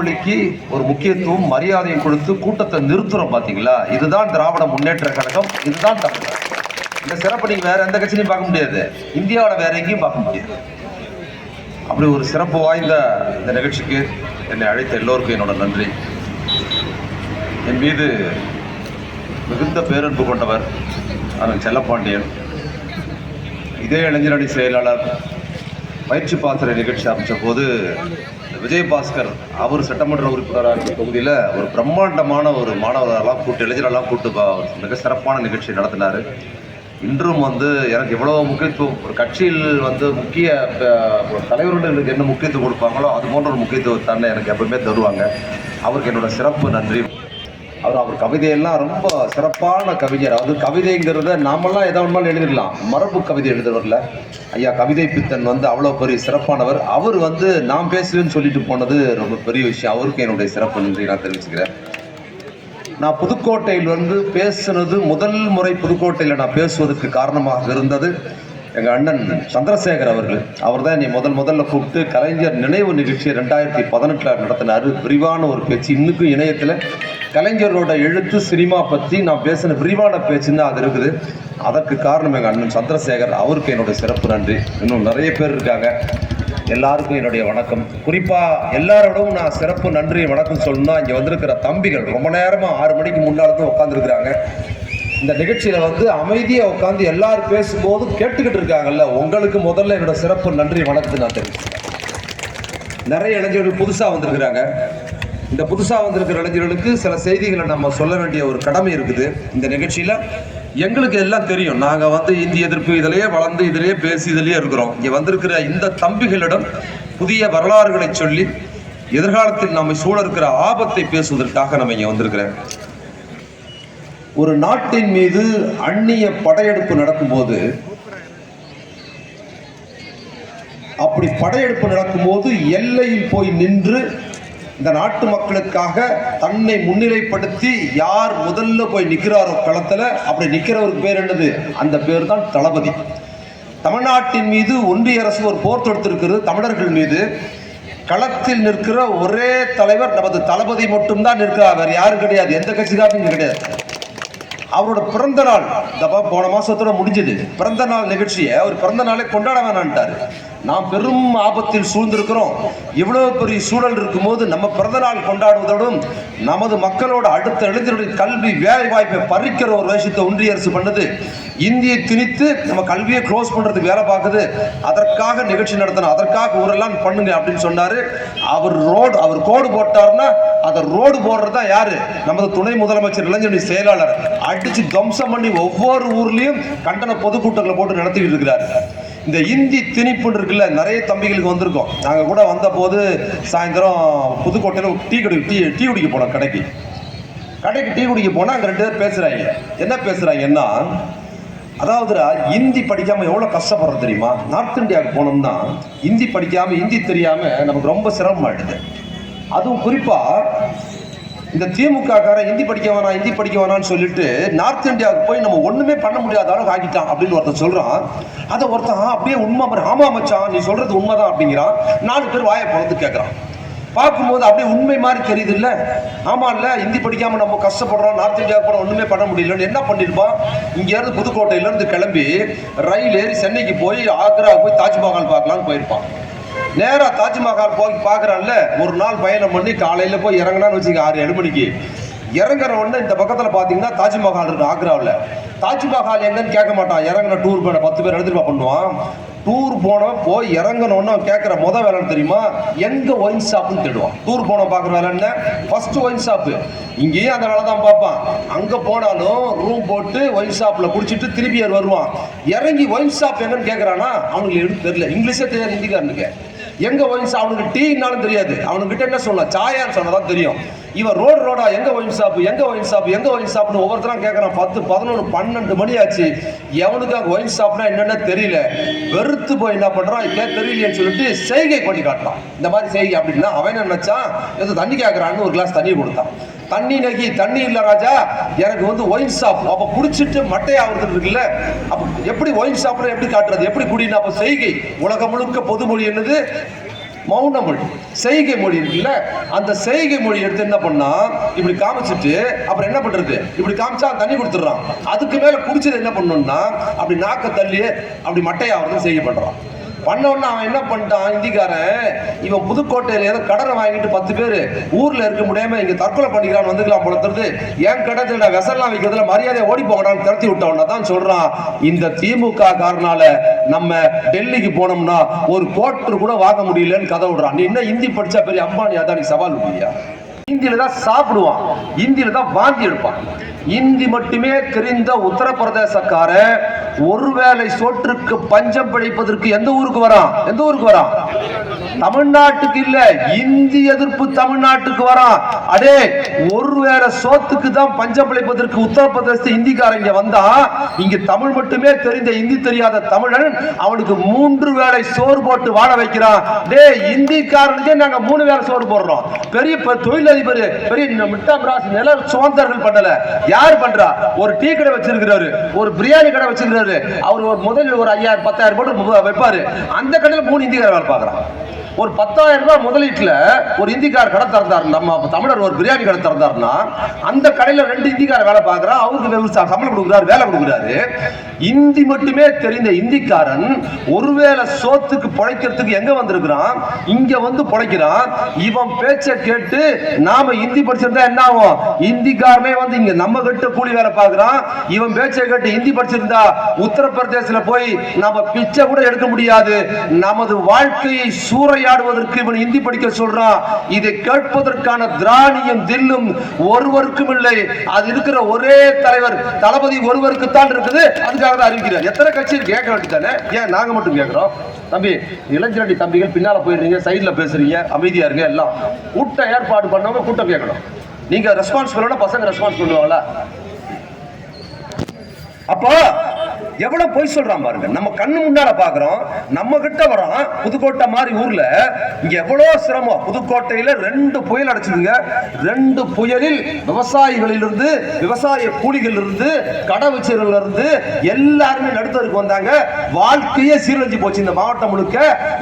மொழிக்கு ஒரு முக்கியத்துவம் மரியாதையும் கொடுத்து கூட்டத்தை நிறுத்துறோம் பார்த்தீங்களா இதுதான் திராவிட முன்னேற்ற கழகம் இதுதான் தமிழர். இந்த சிறப்பு நீங்கள் வேற எந்த கட்சியிலையும் பார்க்க முடியாது. இந்தியாவில் வேற எங்கேயும் பார்க்க முடியாது. அப்படி ஒரு சிறப்பு வாய்ந்த இந்த நிகழ்ச்சிக்கு என்னை அழைத்த எல்லோருக்கும் என்னோட நன்றி. என் மீது மிகுந்த பேரன்பு கொண்டவர் அண்ணன் செல்லப்பாண்டியன் இதே இளைஞரணி செயலாளர் பயிற்சி பாத்திர நிகழ்ச்சி அமைச்ச போது விஜயபாஸ்கர் அவர் சட்டமன்ற உறுப்பினராக இருக்கிற தொகுதியில் ஒரு பிரம்மாண்டமான ஒரு மாணவர்களெல்லாம் கூட்டு இளைஞரெல்லாம் கூட்டு பா- மிக சிறப்பான நிகழ்ச்சி நடத்தினார். இன்றும் வந்து எனக்கு எவ்வளோ முக்கியத்துவம் ஒரு கட்சியில் வந்து முக்கிய தலைவர்களுக்கு என்ன முக்கியத்துவம் கொடுப்பாங்களோ அது போன்ற ஒரு முக்கியத்துவத்தானே எனக்கு எப்பவுமே தருவாங்க. அவருக்கு என்னோட சிறப்பு நன்றி. அவர் அவர் கவிதையெல்லாம் ரொம்ப சிறப்பான கவிஞர். அது கவிதைங்கிறத நாமெல்லாம் எதை வேணுமாலும் எழுதிடலாம். மரபு கவிதை எழுதுறவர்ல ஐயா கவிதை பித்தன் வந்து அவ்வளோ பெரிய சிறப்பானவர். அவர் வந்து நான் பேசுவேன்னு சொல்லிட்டு போனது ரொம்ப பெரிய விஷயம். அவருக்கு என்னுடைய சிறப்பு நன்றி நான் தெரிவிச்சுக்கிறேன். நான் புதுக்கோட்டையில் வந்து பேசுனது முதல் முறை புதுக்கோட்டையில் நான் பேசுவதற்கு காரணமாக இருந்தது எங்கள் அண்ணன் சந்திரசேகர் அவர்கள். அவர் தான் என்னை முதல் முதல்ல கூப்பிட்டு கலைஞர் நினைவு நிகழ்ச்சியை ரெண்டாயிரத்தி பதினெட்டில் நடத்தினார். விரிவான ஒரு பேச்சு. இன்னுக்கும் இணையத்தில் கலைஞரோட எழுத்து சினிமா பற்றி நான் பேசின விரிவான பேச்சுன்னு அது இருக்குது. அதற்கு காரணம் எங்கள் அண்ணன் சந்திரசேகர். அவருக்கு என்னுடைய சிறப்பு நன்றி. இன்னும் நிறைய பேர் இருக்காங்க. எல்லாருக்கும் என்னுடைய வணக்கம். குறிப்பாக எல்லாரோடவும் நான் சிறப்பு நன்றி வணக்கம் சொல்லணும்னா இங்கே வந்திருக்கிற தம்பிகள் ரொம்ப நேரமாக ஆறு மணிக்கு முன்னால் தான் உட்காந்துருக்குறாங்க இந்த நிகழ்ச்சியில் வந்து அமைதியாக உட்காந்து எல்லாரும் பேசும்போது கேட்டுக்கிட்டு இருக்காங்கல்ல. உங்களுக்கு முதல்ல என்னோட சிறப்பு நன்றி வணக்கத்தை நான் தெரிவிச்சுக்கிறேன். நிறைய இளைஞர்கள் புதுசாக வந்திருக்கிறாங்க. இந்த புதுசாக வந்திருக்கிற இளைஞர்களுக்கு சில செய்திகளை நம்ம சொல்ல வேண்டிய ஒரு கடமை இருக்குது இந்த நிகழ்ச்சியில். எங்களுக்கு எல்லாம் தெரியும். நாங்கள் வந்து இந்திய எதிர்ப்பு இதிலேயே வளர்ந்து இதிலேயே பேசி இதிலேயே இருக்கிறோம். இங்கே வந்திருக்கிற இந்த தம்பிகளிடம் புதிய வரலாறுகளை சொல்லி எதிர்காலத்தில் நம்மை சூழ இருக்கிற ஆபத்தை பேசுவதற்காக நம்ம இங்கே வந்திருக்கிறேன். ஒரு நாட்டின் மீது அந்நிய படையெடுப்பு நடக்கும்போது அப்படி படையெடுப்பு நடக்கும்போது எல்லையில் போய் நின்று இந்த நாட்டு மக்களுக்காக தன்னை முன்னிலைப்படுத்தி யார் முதல்ல போய் நிற்கிறாரோ களத்தில் அப்படி நிற்கிறவருக்கு பேர் என்னது? அந்த பேர் தான் தளபதி. தமிழ்நாட்டின் மீது ஒன்றிய அரசு ஒரு போர் தொடுத்திருக்கிறது தமிழர்கள் மீது. களத்தில் நிற்கிற ஒரே தலைவர் நமது தளபதி மட்டும்தான் நிற்கிறார். வேறு யாரும் கிடையாது. எந்த கட்சிக்காரும் கிடையாது. அவரோட பிறந்த நாள். தப்பா போன மாசத்தோட முடிஞ்சது. பிறந்த நாள் நிகழ்ச்சியை அவர் பிறந்த நாளே கொண்டாட வேணான்ட்டாரு நாம் பெரும் ஆபத்தில் சூழ்ந்திருக்கிறோம். இவ்வளவு பெரிய சூழல் இருக்கும்போது நம்ம பிறந்த நாள் கொண்டாடுவதோடும் நமது மக்களோட அடுத்த இளைஞருடைய கல்வி வேலை வாய்ப்பை பறிக்கிற ஒரு விஷயத்தை ஒன்றிய அரசு பண்ணுது. இந்தியை திணித்து நம்ம கல்வியை க்ளோஸ் பண்ணுறதுக்கு வேலை பார்க்குது. அதற்காக நிகழ்ச்சி நடத்தணும். அதற்காக ஊரெல்லாம் பண்ணுங்க அப்படின்னு சொன்னார். அவர் ரோடு அவர் கோடு போட்டார்னா அதை ரோடு போடுறது தான் யாரு? நமது துணை முதலமைச்சர் இளைஞனுடைய செயலாளர். அடிச்சு துவம்சம் பண்ணி ஒவ்வொரு ஊர்லேயும் கண்டன பொதுக்கூட்டங்களை போட்டு நடத்திட்டு இருக்கிறார். இந்த இந்தி திணிப்புன்னு இருக்குல்ல நிறைய தம்பிகளுக்கு வந்திருக்கோம். நாங்கள் கூட வந்த போது சாயந்தரம் புதுக்கோட்டையில் டீ குடி டீ டீ குடிக்க போனோம் கடைக்கு. கடைக்கு டீ குடிக்க போனால் அங்கே ரெண்டு பேர் பேசுகிறாங்க என்ன பேசுகிறாங்கன்னா அதாவதுடா இந்தி படிக்காமல் எவ்வளோ கஷ்டப்படுறது தெரியுமா? நார்த் இந்தியாவுக்கு போனோம்னா இந்தி படிக்காமல் இந்தி தெரியாமல் நமக்கு ரொம்ப சிரமமாயிடுது அதுவும் குறிப்பாக இந்த திமுக காரன் ஹிந்தி படிக்க வேணாம் ஹிந்தி படிக்க வேணாம்னு சொல்லிட்டு நார்த் இந்தியாவுக்கு போய் நம்ம ஒன்றுமே பண்ண முடியாத அளவுக்கு ஆகிட்டான் அப்படின்னு ஒருத்தன் சொல்கிறான் அதை ஒருத்தன் அப்படியே உண்மை பாரு. ஆமா மச்சான் நீ சொல்றது உண்மைதான் அப்படிங்கிறான். நாலு பேர் வாயை பிளந்து கேட்குறான் பார்க்கும்போது அப்படியே உண்மை மாதிரி தெரியுது இல்லை ஆமா ஹிந்தி படிக்காமல் நம்ம கஷ்டப்படுறோம் நார்த் இந்தியா போகிறோம் ஒன்றுமே பண்ண முடியலன்னு என்ன பண்ணியிருப்பான் இங்கேருந்து புதுக்கோட்டையிலேருந்து கிளம்பி ரயில் ஏறி சென்னைக்கு போய் ஆக்ரா போய் தாஜ்மஹால் பார்க்கலான்னு போயிருப்பான் நேராக தாஜ்மஹால் போய் பார்க்குறான்ல ஒரு நாள் பயணம் பண்ணி காலையில் போய் இறங்கினான்னு வச்சுக்க ஆறு ஏழு மணிக்கு. இறங்குற உடனே இந்த பக்கத்தில் பார்த்தீங்கன்னா தாஜ்மஹால் இருக்கு ஆக்ராவில். தாஜ்மஹால் எங்கன்னு கேட்க மாட்டான். இறங்குன டூர் போன பத்து பேர் எடுத்துட்டு பண்ணுவான். டூர் போனவன் போய் இறங்கணும்னு அவன் கேட்குற முத வேலை தெரியுமா? எங்க ஒயின் ஷாப்னு தேடுவான். டூர் போன பார்க்குற வேலை என்ன? ஃபர்ஸ்ட் ஒயின் ஷாப்பு இங்கேயும் அந்த வேலை தான் பார்ப்பான். அங்கே போனாலும் ரூம் போட்டு ஒயின் ஷாப்பில் குடிச்சிட்டு திருப்பி அவர் வருவான். இறங்கி ஒயின் ஷாப் எங்கன்னு கேட்குறானா அவனுக்கு எடுத்து தெரியல. இங்கிலீஷே தெரியாது ஹிந்திக்காரனுக்கு. எங்க ஒயின் அவனுக்கு டீனாலும் தெரியாது. அவனுக்கிட்ட என்ன சொல்லலாம் சாயான்னு சொன்னதான் தெரியும். இவன் ரோடு ரோடா எங்க ஒயின் ஷாப் எங்க ஒயின் ஷாப் எங்க ஒயின் ஷாப்னு ஒவ்வொருத்தரும் கேட்கறான் பத்து பதினொன்று பன்னெண்டு மணி ஆச்சு. எவனுக்கு அங்கே ஒயின் ஷாப்னா என்னென்ன தெரியல. வெறுத்து போய் என்ன பண்றான்? இதே தெரியலன்னு சொல்லிட்டு செய்கை பண்ணி காட்டுறான். இந்த மாதிரி செய்கை அப்படின்னா அவன் என்ன நினைச்சான்? ஏதோ தண்ணி கேட்கறான்னு ஒரு கிளாஸ் தண்ணி கொடுத்தான். தண்ணி நகி தண்ணி இல்ல ராஜா. எனக்கு வந்து ஒயின் ஷாப் அப்ப குடிச்சிட்டு மட்டையாகிறது இருக்குல்ல. அப்ப எப்படி ஒயின் ஷாப்ல எப்படி காட்டுறது? எப்படி குடினா அப்ப செய்கை. உலகம் முழுக்க பொதுமொழி என்னது? மௌன மொழி. செய்கை மொழி இருக்குல்ல. அந்த செய்கை மொழி எடுத்து என்ன பண்ணா? இப்படி காமிச்சிட்டு அப்புறம் என்ன பண்றது? இப்படி காமிச்சா தண்ணி கொடுத்துட்றான். அதுக்கு மேல குடிச்சது என்ன பண்ணணும்னா அப்படி நாக்க தள்ளி அப்படி மட்டையாவது செய்கை பண்றான். பண்ண அவன் என்ன பண்ணிட்டான் இந்திக்காரன் இவன் புதுக்கோட்டையில் ஏதோ கடனை வாங்கிட்டு பத்து பேர் ஊரில் இருக்க முடியாம இங்கே தற்கொலை பண்ணிக்கிறான் வந்துக்கலாம் போல தெரியுது. என் கடத்துல வெசல்லாம் வைக்கிறதுல மரியாதையை ஓடி போகடான்னு திரத்தி விட்டவன தான் சொல்றான். இந்த திமுக காரனால நம்ம டெல்லிக்கு போனோம்னா ஒரு கோட்டர் கூட வாங்க முடியலன்னு கதை விடுறான். நீ என்ன ஹிந்தி படிச்சா பெரிய அம்பானி அதானி சவால் இல்லையா இந்தியில தான் சாப்பிடுவான். இந்தியில தான் வாந்தி எடுப்பான். இந்தி மட்டுமே தெரிந்த உத்தரப்பிரதேசக்காரன் ஒருவேளை சோற்றுக்கு பஞ்சம் பிழைப்பதற்கு எந்த ஊருக்கு வரான்? எந்த ஊருக்கு வரான்? தமிழ்நாட்டுக்கு இல்ல இந்தி எதிர்ப்பு தமிழ்நாட்டுக்கு வரான் அடே ஒருவேளை சோத்துக்கு தான் பஞ்சம் பிழைப்பதற்கு உத்தரப்பிரதேச இந்திக்காரங்க வந்தா இங்க தமிழ் மட்டுமே தெரிந்த இந்தி தெரியாத தமிழன் அவனுக்கு மூன்று வேளை சோறு போட்டு வாழ வைக்கிறான் டே இந்திக்காரனுக்கே நாங்க மூணு வேளை சோறு போடுறோம். பெரிய தொழிலதிபர் பெரிய மிட்டாபிராஸ் ராசி நில சுதந்திரர்கள் பண்ணல. யார் பண்றா? ஒரு டீ கடை வச்சிருக்கிறாரு ஒரு பிரியாணி கடை வச்சிருக்கிறாரு. அவர் ஒரு முதலில் ஒரு ஐயாயிரம் பத்தாயிரம் போட்டு வைப்பாரு. அந்த கடையில் மூணு இந்திக்காரன் வேலை பார்க்குறான். ஒரு பத்தாயிரம் ரூபாய் முதலீட்டில் ஒரு இந்திக்கார் கடை திறந்தார் நம்ம தமிழர் ஒரு பிரியாணி கடை திறந்தாருன்னா அந்த கடையில் ரெண்டு இந்திக்கார வேலை பார்க்குறா அவருக்கு விவசாய சம்பளம் கொடுக்குறாரு வேலை கொடுக்குறாரு. இந்தி மட்டுமே தெரிந்த இந்திக்காரன் ஒருவேளை சோத்துக்கு பிழைக்கிறதுக்கு எங்கே வந்திருக்கிறான்? இங்கே வந்து பிழைக்கிறான். இவன் பேச்சை கேட்டு நாம் இந்தி படிச்சிருந்தா என்ன ஆகும்? இந்திக்காரனே வந்து இங்கே நம்ம கிட்ட கூலி வேலை பார்க்குறான். இவன் பேச்சை கேட்டு இந்தி படிச்சிருந்தா உத்தரப்பிரதேசல போய் நம்ம பிச்சை கூட எடுக்க முடியாது. நமது வாழ்க்கையை சூறை சூறையாடுவதற்கு இவன் இந்தி படிக்க சொல்றான் இதை கேட்பதற்கான திராணியும் தில்லும் ஒருவருக்கும் இல்லை. அது இருக்கிற ஒரே தலைவர் தளபதி ஒருவருக்கு தான் இருக்குது அதுக்காக தான் அறிவிக்கிறார். எத்தனை கட்சியில் கேட்க வேண்டியதானே ஏன் நாங்க மட்டும் கேட்கிறோம்? தம்பி இளைஞரடி தம்பிகள் பின்னால போயிடுறீங்க சைடுல பேசுறீங்க அமைதியா இருங்க எல்லாம். கூட்டம் ஏற்பாடு பண்ணவங்க கூட்டம் கேட்கணும். நீங்க ரெஸ்பான்ஸ் பண்ணணும் பசங்க ரெஸ்பான்ஸ் பண்ணுவாங்களா? அப்போ எவ்வளவு பொய் சொல்றான் பாருங்க. நம்ம கண்ணு முன்னால பாக்குறோம். நம்ம கிட்ட வரோம் புதுக்கோட்டை மாதிரி ஊர்ல இங்க எவ்வளவு சிரமம். புதுக்கோட்டையில ரெண்டு புயல் அடைச்சதுங்க ரெண்டு புயலில் விவசாயிகளிலிருந்து விவசாய கூலிகள் இருந்து கடை வச்சவர்கள் இருந்து எல்லாருமே நடுத்தருக்கு வந்தாங்க. வாழ்க்கையே சீரழிஞ்சு போச்சு இந்த மாவட்டம் முழுக்க.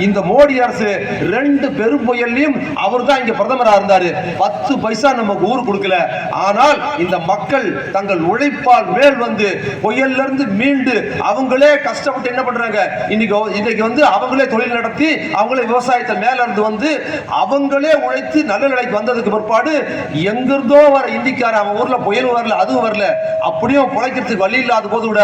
இந்த மோடி அரசு ரெண்டு பெரும் புயல்லையும் அவர் தான் இங்க பிரதமரா இருந்தாரு. பத்து பைசா நமக்கு ஊர் கொடுக்கல. ஆனால் இந்த மக்கள் தங்கள் உழைப்பால் மேல் வந்து புயல்ல இருந்து மீண்டு அவங்களே கஷ்டப்பட்டு என்ன பண்றாங்க? இன்னைக்கு இன்னைக்கு வந்து அவங்களே தொழில் நடத்தி அவங்களே விவசாயத்தை மேல இருந்து வந்து அவங்களே உழைத்து நல்ல நிலைக்கு வந்ததுக்கு பிற்பாடு எங்கிருந்தோ வர இந்திக்கார அவன் ஊர்ல புயல் வரல அதுவும் வரல. அப்படியும் பிழைக்கிறதுக்கு வழி இல்லாத போது கூட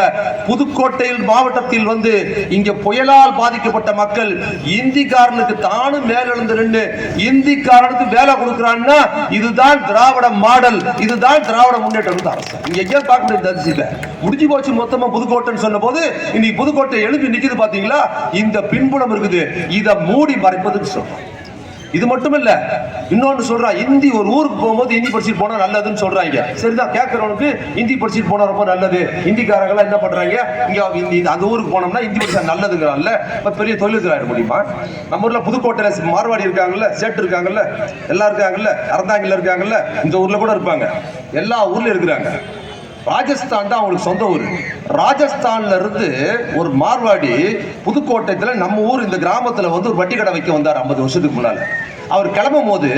புதுக்கோட்டையில் மாவட்டத்தில் வந்து இங்க புயலால் பாதிக்கப்பட்ட மக்கள் இந்திக்காரனுக்கு தானும் மேலெழுந்து நின்று இந்திக்காரனுக்கு வேலை கொடுக்குறான்னா இதுதான் திராவிட மாடல் இதுதான் திராவிட முன்னேற்றம் அரசு. இங்க எங்கேயும் பார்க்க முடியாது முடிஞ்சு போச்சு மொத்தமா புதுக்கோட்டைன்னு சொன்ன போது இன்னைக்கு புதுக்கோட்டை எழுப்பி நிக்குது பாத்தீங்களா? இந்த பின்புலம் இருக்குது. இதை மூடி மறைப்பதுக்கு சொல்றோம் இது மட்டும் இல்ல இன்னொன்னு சொல்றான் இந்தி ஒரு ஊருக்கு போகும்போது ஹிந்தி படிச்சுட்டு போனா நல்லதுன்னு சொல்றாங்க. சரிதான் கேட்கறவனுக்கு ஹிந்தி படிச்சுட்டு போனா ரொம்ப நல்லது. ஹிந்திக்காரங்க எல்லாம் என்ன பண்றாங்க? இங்க இந்த- அந்த ஊருக்கு போனோம்னா ஹிந்தி படிச்சா நல்லதுங்கிறான்ல. இப்ப பெரிய தொழிலுக்கு முடியுமா நம்ம ஊர்ல புதுக்கோட்டையில மார்வாடி இருக்காங்கல்ல சேட்டு இருக்காங்கல்ல எல்லாம் இருக்காங்கல்ல அறந்தாங்கில இருக்காங்கல்ல இந்த ஊர்ல கூட இருப்பாங்க. எல்லா ஊர்ல இருக்கிறாங்க. ராஜஸ்தான் தான் அவங்களுக்கு சொந்த ஊர். ராஜஸ்தான்ல இருந்து ஒரு மார்வாடி புதுக்கோட்டத்தில் நம்ம ஊர் இந்த கிராமத்தில் வந்து ஒரு வட்டி கடை வைக்க வந்தார் ஐம்பது வருஷத்துக்கு முன்னால். அவர் கிளம்பும் போது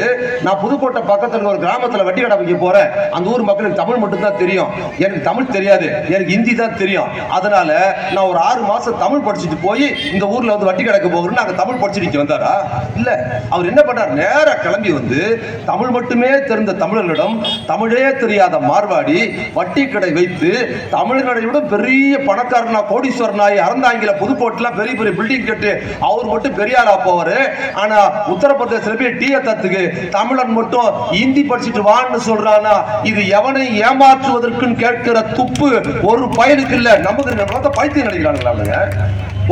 நான் புதுக்கோட்டை பக்கத்தில் ஒரு கிராமத்தில் வட்டி கடை வைக்க போறேன். அந்த ஊர் மக்களுக்கு தமிழ் மட்டும் தான் தெரியும். எனக்கு தமிழ் தெரியாது. எனக்கு ஹிந்தி தான் தெரியும். அதனால நான் ஒரு ஆறு மாசம் தமிழ் படிச்சுட்டு போய் இந்த ஊர்ல வந்து வட்டி கடைக்கு போகிறேன்னு அங்கே தமிழ் படிச்சுட்டு வந்தாரா? இல்ல. அவர் என்ன பண்ணார்? நேராக கிளம்பி வந்து தமிழ் மட்டுமே தெரிந்த தமிழர்களிடம் தமிழே தெரியாத மார்வாடி வட்டி கடை வைத்து தமிழர்களை விட பெரிய பணக்காரனா கோடீஸ்வரனாய் அறந்தாங்கில புதுக்கோட்டில் பெரிய பெரிய பில்டிங் கட்டு. அவர் மட்டும் பெரிய ஆளா போவாரு. ஆனா உத்தரப்பிரதேசல போய் டீய தத்துக்கு தமிழன் மட்டும் இந்தி படிச்சுட்டு வான்னு சொல்றானா? இது எவனை ஏமாற்றுவதற்குன்னு கேட்கிற துப்பு ஒரு பயனுக்கு இல்ல. நமக்கு பைத்தியம் நினைக்கிறாங்களா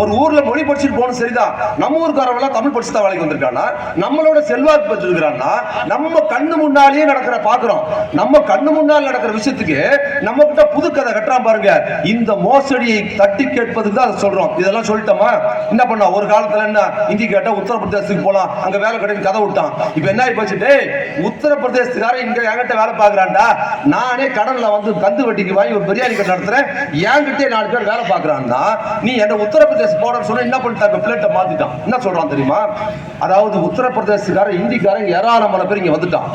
ஒரு ஊர்ல மொழி படிச்சுட்டு போகணும் சரிதான். நம்ம ஊருக்காரவங்க தமிழ் படிச்சு தான் வேலைக்கு வந்திருக்கானா நம்மளோட செல்வாக்கு பெற்றிருக்கிறான்னா நம்ம கண்ணு முன்னாலேயே நடக்கிற பாக்குறோம். நம்ம கண்ணு முன்னால் நடக்கிற விஷயத்துக்கு நம்ம கிட்ட புது கதை கட்டுறான் பாருங்க. இந்த மோசடியை தட்டி கேட்பதுக்கு தான் அதை சொல்றோம். இதெல்லாம் சொல்லிட்டோமா? என்ன பண்ணா? ஒரு காலத்துல என்ன? இந்தி கேட்டா உத்தரப்பிரதேசத்துக்கு போலாம். அங்க வேலை கிடைக்கும் கதை விட்டான். இப்ப என்ன ஆகி டே டேய் இங்க என்கிட்ட வேலை பாக்குறான்டா. நானே கடன்ல வந்து கந்து வட்டிக்கு வாங்கி ஒரு பிரியாணி கடை நடத்துறேன். என்கிட்டே நாலு பேர் வேலை பாக்குறான்னா நீ என்ன உத்தரப்பிரதேச உத்தரப்பிரதேச போட சொன்னா என்ன பண்ணிட்டாங்க? பிளேட்டை மாத்திட்டான். என்ன சொல்றான் தெரியுமா? அதாவது உத்தரப்பிரதேசக்கார இந்திக்காரன் ஏராளமான பேர் இங்க வந்துட்டான்.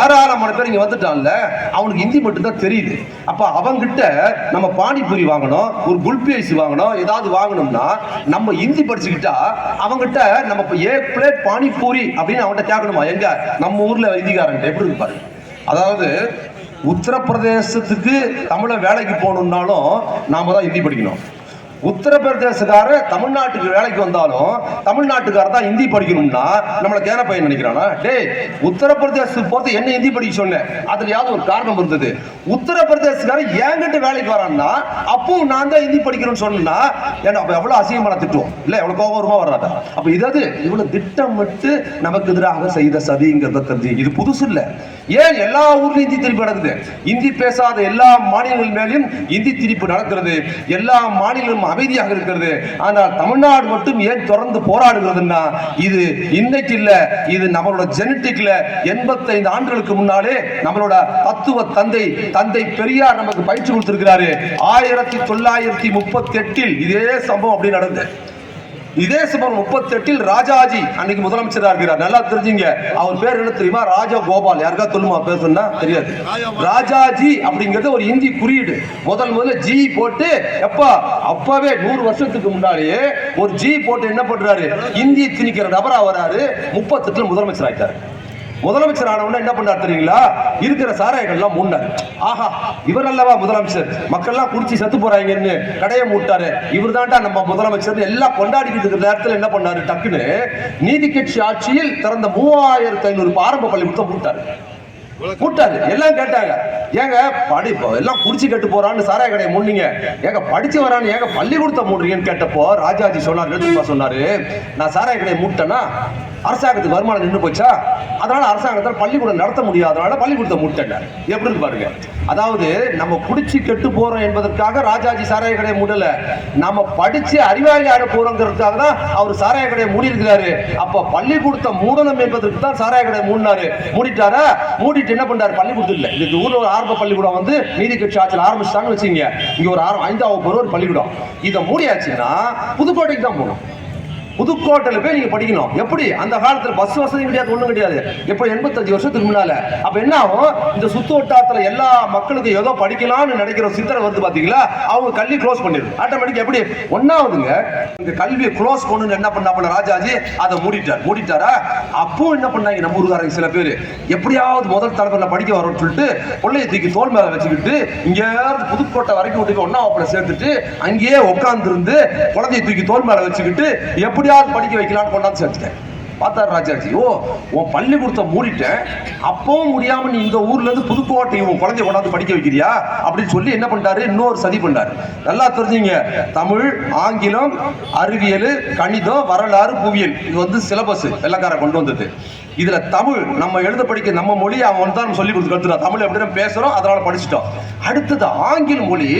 ஏராளமான பேர் இங்க வந்துட்டான்ல. அவனுக்கு ஹிந்தி மட்டும்தான் தெரியுது. அப்ப அவங்கிட்ட நம்ம பானிபூரி வாங்கணும் ஒரு குல்பி ஐஸ் வாங்கணும் ஏதாவது வாங்கணும்னா நம்ம ஹிந்தி படிச்சுக்கிட்டா அவங்கிட்ட நம்ம ஏ பிளேட் பானிபூரி அப்படின்னு அவன்கிட்ட கேட்கணுமா? எங்க? நம்ம ஊர்ல ஹிந்திக்காரன்ட்ட எப்படி இருப்பாரு அதாவது உத்தரப்பிரதேசத்துக்கு தமிழை வேலைக்கு போகணும்னாலும் நாம தான் ஹிந்தி படிக்கணும். உத்தரப்பிரதேசக்காரர் தமிழ்நாட்டுக்கு வேலைக்கு வந்தாலும் தமிழ்நாட்டுக்காரர் தான் ஹிந்தி படிக்கணும்னா நம்மளை கேன பையன் நினைக்கிறானா? டேய் உத்தரப்பிரதேசத்துக்கு போகிறது என்ன ஹிந்தி படிக்க சொன்னேன் அதுலயாவது ஒரு காரணம் இருந்தது. உத்தரப்பிரதேசக்காரர் என்கிட்ட வேலைக்கு வரான்னா அப்பவும் நான் தான் ஹிந்தி படிக்கணும்னு சொன்னா ஏன்னா அப்போ எவ்வளோ அசிங்கமான திட்டம் இல்லை எவ்வளோ கோபம் வருமா வராதா? அப்போ இதாவது இவ்வளோ திட்டமிட்டு நமக்கு எதிராக செய்த சதிங்கிறத தெரிஞ்சு இது புதுசு இல்லை. ஏன் எல்லா ஊர்லையும் ஹிந்தி திருப்பி நடக்குது? இந்தி பேசாத எல்லா மாநிலங்கள் மேலேயும் இந்தி திணிப்பு நடக்கிறது. எல்லா மாநிலங்களும் அமைதியாக இருக்கிறது. ஆனால் தமிழ்நாடு மட்டும் ஏன் தொடர்ந்து போராடுகிறதுன்னா இது இன்னைக்கு இல்ல இது நம்மளோட ஜெனட்டிக்ல எண்பத்தைந்து ஆண்டுகளுக்கு முன்னாலே நம்மளோட தத்துவ தந்தை தந்தை பெரியார் நமக்கு பயிற்சி கொடுத்திருக்கிறாரு. ஆயிரத்தி தொள்ளாயிரத்தி முப்பத்தி எட்டில் இதே சம்பவம் அப்படி நடந்தது. இதே சம்பவம் முப்பத்தி எட்டில் ராஜாஜி அன்னைக்கு முதலமைச்சரா இருக்கிறார். நல்லா தெரிஞ்சுங்க. அவர் பேர் என்ன தெரியுமா? ராஜா கோபால் யாருக்கா சொல்லுமா பேர் தெரியாது. ராஜாஜி அப்படிங்கிறது ஒரு இந்தி குறியீடு. முதல் முதல்ல ஜி போட்டு எப்பா அப்பவே நூறு வருஷத்துக்கு முன்னாடியே ஒரு ஜி போட்டு என்ன பண்றாரு? இந்தியை திணிக்கிற நபரா வராரு. முப்பத்தெட்டுல முதலமைச்சர் ஆயிட்டாரு. முதலமைச்சர் ஆனவன என்ன பண்ணார் தெரியுங்களா? இருக்கிற சாராயங்கள்லாம் மூண்டார் ஆஹா இவர் அல்லவா முதலமைச்சர்? மக்கள்லாம் குடிச்சு செத்து போறாங்கன்னு கடையை மூட்டாரு. இவர் தான்டா நம்ம முதலமைச்சர் எல்லாம் கொண்டாடிக்கிட்டு இருக்கிற நேரத்தில் என்ன பண்ணாரு? டக்குன்னு நீதி கட்சி ஆட்சியில் திறந்த மூவாயிரத்தி ஐநூறு ஆரம்ப பள்ளிக்கூடத்தை மூட்டாரு. கூட்டாரு எல்லாம் கேட்டாங்க. ஏங்க படி எல்லாம் குடிச்சு கெட்டு போறான்னு சாராய கடையை மூடுனீங்க. ஏங்க படிச்சு வரான்னு ஏங்க பள்ளிக்கூடத்தை மூடுறீங்கன்னு கேட்டப்போ ராஜாஜி சொன்னார் சொன்னாரு நான் சாராய கடையை மூட்டேன்னா அரசாங்கத்துக்கு வருமானம் நின்று போச்சா அதனால அரசாங்கத்தால் பள்ளிக்கூடம் நடத்த முடியாதனால பள்ளிக்கூடத்தை மூட்டேன் எப்படி பாருங்க. அதாவது நம்ம குடிச்சு கெட்டு போறோம் என்பதற்காக ராஜாஜி சாராய கடையை மூடல. நம்ம படிச்சு அறிவாளி ஆட போறோங்கிறதுக்காக தான் அவர் சாராய கடையை மூடி இருக்கிறாரு அப்ப பள்ளிக்கூடத்தை மூடணும் என்பதற்கு தான் சாராய கடையை மூடினாரு. மூடிட்டாரா? மூடிட்டு என்ன பண்றாரு? பள்ளிக்கூடத்தில் இல்லை. இந்த ஊர்ல ஒரு ஆரம்ப பள்ளிக்கூடம் வந்து நீதி கட்சி ஆட்சியில் ஆரம்பிச்சிட்டாங்கன்னு வச்சுங்க இங்க ஒரு ஆறு ஐந்தாவது ஒரு பள்ளிக்கூடம். இதை மூடியாச்சுன்னா புதுக்கோட்டைக்கு தான் போகணும். புதுக்கோட்டையில போய் நீங்கள் படிக்கணும். எப்படி? அந்த காலத்தில் பஸ் வசதி கிடையாது ஒன்றும் கிடையாது. எப்போ எண்பத்தஞ்சு வருஷத்துக்கு முன்னால அப்போ என்ன ஆகும்? இந்த சுத்து வட்டாரத்தில் எல்லா மக்களுக்கும் ஏதோ படிக்கலாம்னு நினைக்கிற சிந்தனை வருது பார்த்தீங்களா அவங்க கல்வி க்ளோஸ் பண்ணிடும் ஆட்டோமேட்டிக் எப்படி? ஒன்றாவதுங்க இந்த கல்வியை க்ளோஸ் பண்ணுன்னு என்ன பண்ணாப்புல ராஜாஜி? அதை மூடிட்டார். மூடிட்டாரா? அப்போ என்ன பண்ணாங்க நம்ம ஊருக்காரங்க சில பேர்? எப்படியாவது முதல் தலைவரில் படிக்க வரோம்னு சொல்லிட்டு பிள்ளைய தூக்கி தோல் மேலே வச்சுக்கிட்டு இங்கேயாவது புதுக்கோட்டை வரைக்கும் விட்டு ஒன்னாவப்புல சேர்த்துட்டு அங்கேயே உட்காந்துருந்து குழந்தைய தூக்கி தோல் மேலே வச்சுக்கிட்டு எப்படி எப்படியாவது படிக்க வைக்கலான்னு கொண்டாந்து சேர்த்துட்டேன். பார்த்தார் ராஜாஜி ஓ உன் பள்ளிக்கூடத்தை மூடிட்டேன். அப்பவும் முடியாம நீ இந்த ஊர்ல இருந்து புதுக்கோட்டை உன் குழந்தைய கொண்டாந்து படிக்க வைக்கிறியா? அப்படின்னு சொல்லி என்ன பண்ணிட்டாரு? இன்னொரு சதி பண்ணாரு நல்லா தெரிஞ்சுங்க. தமிழ் ஆங்கிலம் அறிவியல் கணிதம் வரலாறு புவியியல். இது வந்து சிலபஸ் வெள்ளக்காரன் கொண்டு வந்தது. இதுல தமிழ் நம்ம எழுத படிக்க நம்ம மொழி அவன் தான் சொல்லி கொடுத்து கத்துறான் தமிழ் எப்படி நம்ம பேசுறோம் அதனால படிச்சிட்டோம். அடுத்தது ஆங்கில மொழி.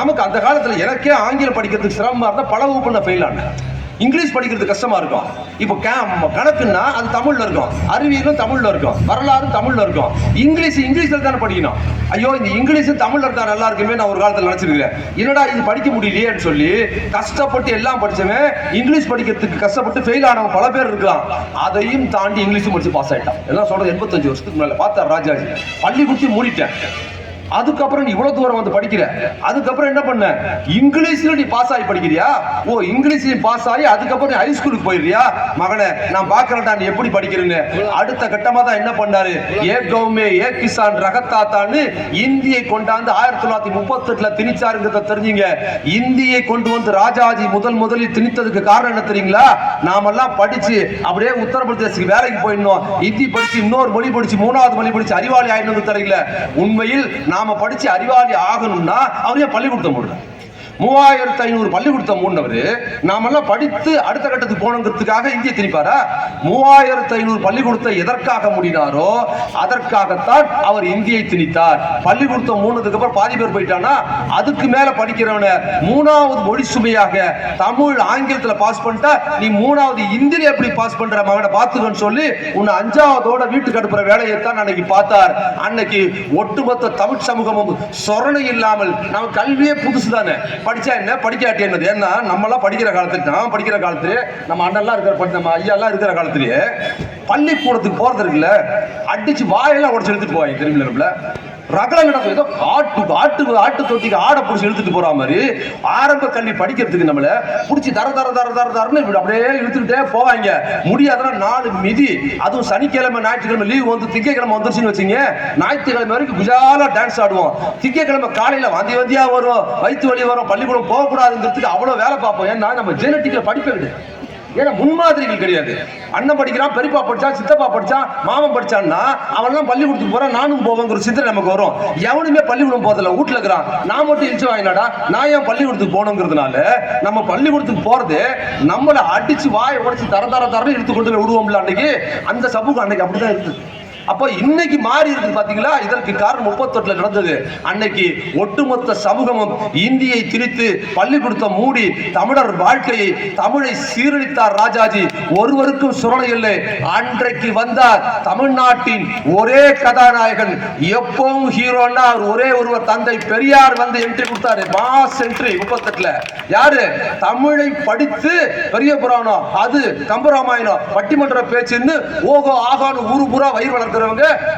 நமக்கு அந்த காலத்தில் எனக்கே ஆங்கிலம் படிக்கிறதுக்கு சிரமமாக இருந்தால் பல வகுப்பு நான் ஃபெயில் ஆனேன். இங்கிலீஷ் படிக்கிறது கஷ்டமா இருக்கும். இப்போ கே- கணக்குன்னா அது தமிழ்ல இருக்கும். அறிவியலும் தமிழ்ல இருக்கும். வரலாறும் தமிழ்ல இருக்கும். இங்கிலீஷ் இங்கிலீஷ்ல தானே படிக்கணும். ஐயோ இந்த இங்கிலீஷும் தமிழ்ல இருந்தால் நல்லா இருக்குமே நான் ஒரு காலத்தில் நினைச்சிருக்கேன் என்னடா இது படிக்க முடியலையேன்னு சொல்லி கஷ்டப்பட்டு எல்லாம் படிச்சவன் இங்கிலீஷ் படிக்கிறதுக்கு கஷ்டப்பட்டு ஃபெயில் ஆனவன் பல பேர் இருக்கலாம் அதையும் தாண்டி இங்கிலீஷும் படிச்சு பாஸ் ஆயிட்டான். எல்லாம் சொல்றது எண்பத்தஞ்சு வருஷத்துக்கு மேலே பார்த்தா ராஜாஜி. பள்ளி குத்தி மூடிட்டேன். அதுக்கப்புறம் நீ இவ்வளவு தூரம் வந்து படிக்கிற? அதுக்கப்புறம் என்ன பண்ண? இங்கிலீஷ்ல நீ பாஸ் ஆகி படிக்கிறியா? ஓ இங்கிலீஷ்லயும் பாஸ் ஆகி அதுக்கப்புறம் நீ ஹைஸ்கூலுக்கு போயிடுறியா? மகனே நான் பாக்குறேன்டா நீ எப்படி படிக்கிறேன்னு. அடுத்த கட்டமா தான் என்ன பண்ணாரு? ஏ கவுமே ஏ கிசான் ரகத்தாத்தான்னு இந்தியை கொண்டாந்து ஆயிரத்தி தொள்ளாயிரத்தி முப்பத்தி எட்டுல திணிச்சாருங்கிறத தெரிஞ்சுங்க. இந்தியை கொண்டு வந்து ராஜாஜி முதல் முதலில் திணித்ததுக்கு காரணம் என்ன தெரியுங்களா? நாமெல்லாம் படிச்சு அப்படியே உத்தரப்பிரதேசத்துக்கு வேலைக்கு போயிடணும். ஹிந்தி படிச்சு இன்னொரு மொழி படிச்சு மூணாவது மொழி படிச்சு அறிவாளி ஆயிடணும் தெரியல. உண்மையில் நாம் படிச்சு அறிவாளி ஆகணும்னா அவர் ஏன் பள்ளிக்கூடத்தை மூடுறார்? மூவாயிரத்தி ஐநூறு பள்ளிக்கூடத்தை மூடினவர் நாமெல்லாம் படித்து அடுத்த கட்டத்துக்கு போகணுங்கிறதுக்காக இந்திய திணிப்பாரா மூவாயிரத்தி ஐநூறு பள்ளிக்கூடத்தை எதற்காக மூடினாரோ அதற்காகத்தான் அவர் இந்தியை திணித்தார். பள்ளிக்கூடத்தை மூணதுக்கு அப்புறம் பாதி பேர் போயிட்டானா அதுக்கு மேல படிக்கிறவன மூணாவது மொழி சுமையாக தமிழ் ஆங்கிலத்தில் பாஸ் பண்ணிட்டா நீ மூணாவது இந்திரி எப்படி பாஸ் பண்ற மகனை பார்த்துக்கன்னு சொல்லி உன்னை அஞ்சாவதோட வீட்டுக்கு அனுப்புற வேலையை தான் அன்னைக்கு பார்த்தார். அன்னைக்கு ஒட்டுமொத்த தமிழ் சமூகமும் சொரணை இல்லாமல் நம்ம கல்வியே புதுசு தானே படிச்சா என்ன? படிக்காட்டி என்னது? ஏன்னா நம்மளாம் படிக்கிற காலத்துக்கு நான் படிக்கிற காலத்துலேயே நம்ம அண்ணன்லாம் இருக்கிற படி- நம்ம ஐயாலாம் இருக்கிற காலத்துலேயே பள்ளிக்கூடத்துக்கு போறது இருக்குல்ல அடிச்சு வாயெல்லாம் உடச்சு எடுத்துட்டு போவாங்க தெரியுமில்ல நம்மள ரகலம் ஏதோ ஆட்டு ஆட்டு ஆட்டு தொட்டிக்கு ஆடை பிடிச்சி இழுத்துட்டு போற மாதிரி. ஆரம்ப கல்வி படிக்கிறதுக்கு நம்மள பிடிச்சி தர தர தர தர தரன்னு இப்படி அப்படியே இழுத்துக்கிட்டே போவாங்க. முடியாதுன்னா நாலு மிதி. அதுவும் சனிக்கிழமை ஞாயிற்றுக்கிழமை லீவ் வந்து திங்கக்கிழமை வந்துருச்சுன்னு வச்சுங்க ஞாயிற்றுக்கிழமை வரைக்கும் குஜாலா டான்ஸ் ஆடுவோம். திங்கக்கிழமை காலையில வந்தி வந்தியா வரும் வயிற்று வலி வரும் பள்ளிக்கூடம் போகக்கூடாதுங்கிறதுக்கு அவ்வளோ வேலை பார்ப்போம். ஏன்னா நம்ம ஜெனட்டிக்கில் படிப்பே கிடையாது. ஏன்னா முன்மாதிரிகள் கிடையாது. அண்ணன் படிக்கிறான் பெரியப்பா படிச்சான் சித்தப்பா படிச்சான் மாமன் படிச்சான்னா அவன்லாம் பள்ளிக்கூடத்துக்கு போறான் நானும் போவேங்கிற சிந்தனை நமக்கு வரும். எவனுமே பள்ளிக்கூடம் போறதில்ல வீட்டில் இருக்கிறான். நான் மட்டும் இழிச்சு வாங்கினாடா நான் ஏன் பள்ளிக்கூடத்துக்கு போகணுங்கிறதுனால நம்ம பள்ளிக்கூடத்துக்கு போறது நம்மளை அடிச்சு வாயை உடைச்சு தர தர தரன்னு இழுத்து கொண்டு போய் விடுவோம்ல அன்னைக்கு. அந்த சமூகம் அன்னைக்கு அப்படிதான் இருக்குது அப்போ இன்னைக்கு மாறி இருக்கு பாத்தீங்களா? இதற்கு காரணம் முப்பத்தொட்டுல நடந்தது. அன்னைக்கு ஒட்டுமொத்த சமூகமும் இந்தியை திரித்து பள்ளிக்கூடத்தை மூடி தமிழர் வாழ்க்கையை தமிழை சீரழித்தார் ராஜாஜி. ஒருவருக்கும் சுரணை இல்லை. அன்றைக்கு வந்தார் தமிழ்நாட்டின் ஒரே கதாநாயகன். எப்பவும் ஹீரோன்னா அவர் ஒரே ஒருவர் தந்தை பெரியார் வந்து என்ட்ரி கொடுத்தாரு. மாஸ் என்ட்ரி முப்பத்தெட்டுல. யாரு? தமிழை படித்து பெரிய புராணம் அது கம்பராமாயணம். பட்டிமன்ற பேச்சுன்னு ஓகோ ஆகான்னு ஊரு பூரா வயிறு வளர்க்க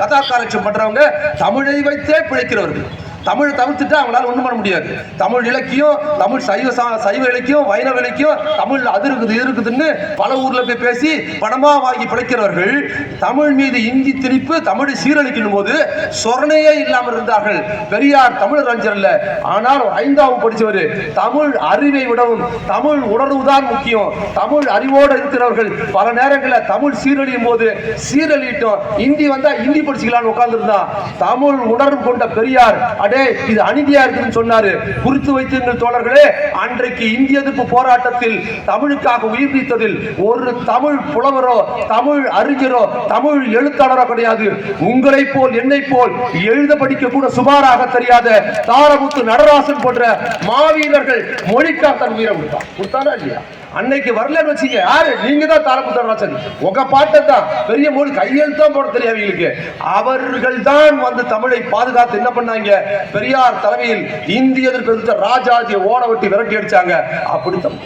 கதா காலட்சம் பண்றவங்க தமிழை வைத்தே பிழைக்கிறவர்கள். தமிழை தவிர்த்துட்டு அவங்களால ஒன்றும் பண்ண முடியாது. தமிழ் இலக்கியம் தமிழ் சைவ சா- சைவ இலக்கியம் வைணவ இலக்கியம் தமிழ் அது இருக்குது இது இருக்குதுன்னு பல ஊர்ல போய் பேசி பணமா வாங்கி பிழைக்கிறவர்கள் தமிழ் மீது இந்தி திணிப்பு தமிழை சீரழிக்கும் போது சொரணையே இல்லாமல் இருந்தார்கள். பெரியார் தமிழர் அறிஞர் அல்ல. ஆனால் ஐந்தாவும் ஐந்தாவது தமிழ் அறிவை விடவும் தமிழ் உணர்வுதான் முக்கியம். தமிழ் அறிவோடு இருக்கிறவர்கள் பல நேரங்களில் தமிழ் சீரழியும் போது சீரழிட்டோம் இந்தி வந்தா இந்தி படிச்சுக்கலாம்னு உட்கார்ந்துருந்தான் தமிழ் உணர்வு கொண்ட பெரியார் அடே இது அநீதியா இருக்குன்னு சொன்னாரு. குறித்து வைத்திருங்கள் தோழர்களே அன்றைக்கு இந்திய எதிர்ப்பு போராட்டத்தில் தமிழுக்காக உயிர் நீத்ததில் ஒரு தமிழ் புலவரோ தமிழ் அறிஞரோ தமிழ் எழுத்தாளரோ கிடையாது. உங்களை போல் என்னை போல் எழுத படிக்க கூட சுமாராக தெரியாத தாரமுத்து நடராசன் போன்ற மாவீரர்கள் மொழிக்காக தன் உயிரை கொடுத்தான் கொடுத்தாரா இல்லையா? அன்னைக்கு வரலன்னு வச்சீங்க யாரு நீங்க தான் தாரமுத்து உங்க பாட்டை தான் பெரிய மொழி கையெழுத்தான் போட தெரியும் அவங்களுக்கு அவர்கள் தான் வந்து தமிழை பாதுகாத்து என்ன பண்ணாங்க? பெரியார் தலைமையில் இந்திய எதிர்ப்பு எதிர்த்த ராஜாஜியை ஓட விட்டு விரட்டி அடிச்சாங்க. அப்படித்தான்.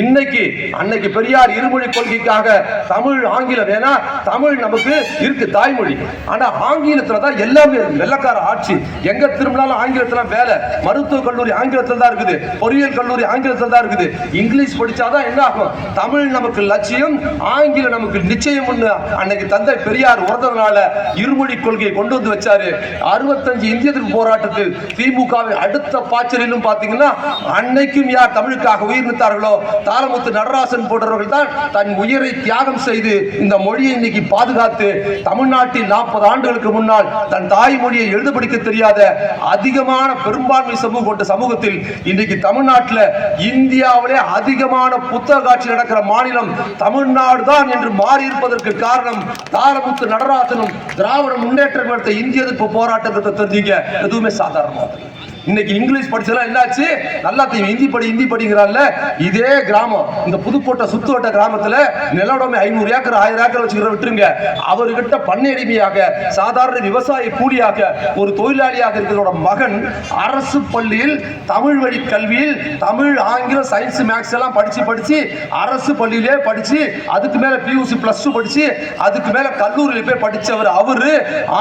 இன்னைக்கு அன்னைக்கு பெரியார் இருமொழி கொள்கைக்காக தமிழ் ஆங்கிலம் ஏன்னா தமிழ் நமக்கு இருக்கு தாய்மொழி. ஆனா ஆங்கிலத்துல தான் எல்லாமே வெள்ளக்கார ஆட்சி. எங்க திரும்பினாலும் ஆங்கிலத்துல வேலை. மருத்துவ கல்லூரி ஆங்கிலத்துல தான் இருக்குது. பொறியியல் கல்லூரி ஆங்கிலத்துல தான் இருக்குது. இங்கிலீஷ் படிச்சாதான் என்ன ஆகும்? தமிழ் நமக்கு லட்சியம் ஆங்கிலம் நமக்கு நிச்சயம் அன்னைக்கு தந்தை பெரியார் உறந்ததுனால இருமொழி கொள்கையை கொண்டு வந்து வச்சாரு. அறுபத்தஞ்சு இந்திய எதிர்ப்பு போராட்டத்தில் திமுகவை அடுத்த பாய்ச்சலிலும் பாத்தீங்கன்னா அன்னைக்கும் யார் தமிழுக்காக உயிர் நிறுத்தார்களோ தாரமுத்து நடராசன் போன்றவர்கள் தான் தன் உயிரை தியாகம் செய்து இந்த மொழியை இன்னைக்கு பாதுகாத்து தமிழ்நாட்டில் நாற்பது ஆண்டுகளுக்கு முன்னால் தன் தாய்மொழியை எழுத படிக்க தெரியாத அதிகமான பெரும்பான்மை சமூகம் கொண்ட சமூகத்தில் இன்னைக்கு தமிழ்நாட்டில் இந்தியாவிலே அதிகமான புத்தக காட்சி நடக்கிற மாநிலம் தமிழ்நாடு தான் என்று மாறியிருப்பதற்கு காரணம் தாரமுத்து நடராசனும் திராவிட முன்னேற்ற இந்திய எதிர்ப்பு போராட்டத்தை தந்தீங்க எதுவுமே சாதாரணமாக இன்னைக்கு இங்கிலீஷ் படிச்சதெல்லாம் என்னாச்சு? நல்லா தெரியும். ஹிந்தி படி ஹிந்தி படிக்கிறான்ல இதே கிராமம். இந்த புதுக்கோட்டை சுத்துவட்ட கிராமத்துல நிலவுடைமை ஐநூறு ஏக்கர் ஆயிரம் ஏக்கர் வச்சுக்கிற விட்டுருங்க. அவர்கிட்ட பண்ணை அடிமையாக சாதாரண விவசாய கூலியாக ஒரு தொழிலாளியாக இருக்கிறோட மகன் அரசு பள்ளியில் தமிழ் வழி கல்வியில் தமிழ் ஆங்கிலம் சயின்ஸ் மேக்ஸ் எல்லாம் படிச்சு படிச்சு அரசு பள்ளியிலே படிச்சு அதுக்கு மேல பியூசி பிளஸ் டூ படிச்சு அதுக்கு மேல கல்லூரியில போய் படிச்சவர் அவரு.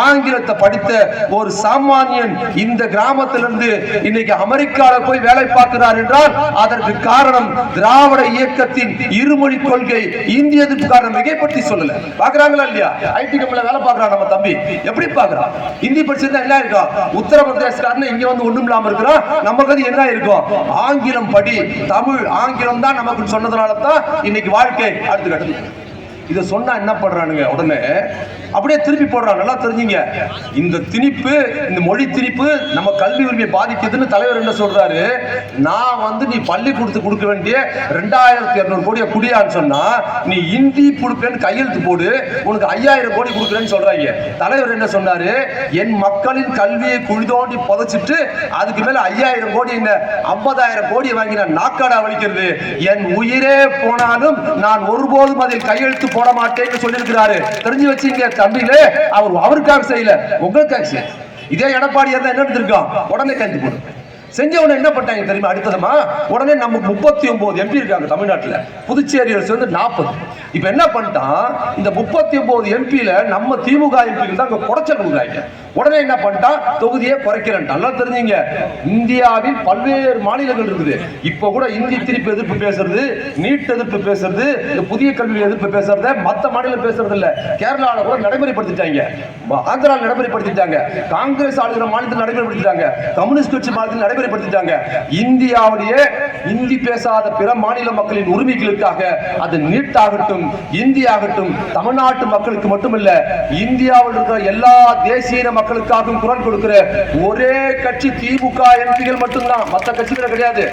ஆங்கிலத்தை படித்த ஒரு சாமானியன் இந்த கிராமத்திலிருந்து இன்னைக்கு அமெரிக்கால போய் வேலை பார்க்கிறார் என்றால் அதற்கு காரணம் திராவிட இயக்கத்தின் இருமொழி கொள்கை இந்திய காரணம் மிகைப்படுத்தி சொல்லல. பாக்குறாங்களா இல்லையா? ஐடி கம்பெனில வேலை பார்க்கறான் நம்ம தம்பி. எப்படி பார்க்கறான்? ஹிந்தி படிச்சிருந்தா என்ன இருக்கும் உத்தரப்பிரதேசக்காரன் இங்க வந்து ஒண்ணும் இல்லாம இருக்கிறான். நம்ம அது என்ன இருக்கும் ஆங்கிலம் படி. தமிழ் ஆங்கிலம் தான் நமக்கு சொன்னதுனால தான் இன்னைக்கு வாழ்க்கை அடுத்து கட்டணும். இதை சொன்னா என்ன பண்றானுங்க? உடனே அப்படியே திருப்பி போடுறான் நல்லா தெரிஞ்சுங்க. இந்த திணிப்பு இந்த மொழி திணிப்பு நம்ம கல்வி உரிமையை பாதிக்குதுன்னு தலைவர் என்ன சொல்றாரு? நான் வந்து நீ பள்ளிக்கூடத்துக்கு கொடுக்க வேண்டிய ரெண்டாயிரத்தி இரநூறு கோடியை குடியான்னு சொன்னா நீ இந்தி கொடுப்பேன்னு கையெழுத்து போடு உனக்கு ஐயாயிரம் கோடி கொடுக்குறேன்னு சொல்றாங்க. தலைவர் என்ன சொன்னாரு? என் மக்களின் கல்வியை குழி தோண்டி புதைச்சிட்டு அதுக்கு மேல ஐயாயிரம் கோடி என்ன? ஐம்பதாயிரம் கோடி வாங்கி நான் நாக்காடா வலிக்கிறது? என் உயிரே போனாலும் நான் ஒருபோதும் அதில் கையெழுத்து போட மாட்டேன்னு சொல்லியிருக்கிறாரு. தெரிஞ்சு வச்சீங்க தம்பியிலே அவர் அவருக்காக செய்யல உங்களுக்காக செய்யல. இதே எடப்பாடி தான் என்ன எடுத்திருக்கான்? உடனே கைது போடு. செஞ்சவன என்ன பண்ணிட்டாங்க தெரியுமா? அடுத்ததுமா உடனே நமக்கு முப்பத்தி ஒன்பது எம்பி இருக்காங்க தமிழ்நாட்டில். புதுச்சேரியில் சேர்ந்து நாற்பது. இப்போ என்ன பண்ணிட்டான் இந்த முப்பத்தி ஒன்பது எம்பியில நம்ம திமுக எம்பிகள் தான் அங்கே குறைச்சல் கொடுக்குறாங்க உடனே என்ன பண்ணிட்டான் தொகுதியை குறைக்கிறேன் நல்லா தெரிஞ்சுங்க. இந்தியாவில் பல்வேறு மாநிலங்கள் இருக்குது. இப்போ கூட இந்தி திருப்பி எதிர்ப்பு பேசுறது நீட் எதிர்ப்பு பேசுறது இந்த புதிய கல்வி எதிர்ப்பு பேசுறத மற்ற மாநிலம் பேசுறது இல்ல கேரளாவில் கூட நடைமுறைப்படுத்திட்டாங்க. ஆந்திராவில் நடைமுறைப்படுத்திட்டாங்க. காங்கிரஸ் ஆளுகிற மாநிலத்தில் நடைமுறைப்படுத்திட்டாங்க. கம்யூனிஸ்ட் கட்சி மாநிலத்தில் நடைமுறைப்படுத்திட்டாங்க. இந்தியாவிலேயே இந்தி பேசாத பிற மாநில மக்களின் உரிமைகளுக்காக அது நீட்டாகட்டும் ஆகட்டும் இந்தியாகட்டும் தமிழ்நாட்டு மக்களுக்கு மட்டுமல்ல இந்தியாவில் இருக்கிற எல்லா தேசிய மக்களுக்காகவும் குரல் கொடுக்கிற ஒரே கட்சி திமுக எம்பிகள் மட்டும்தான். மற்ற கட்சிகள் கிடையாது.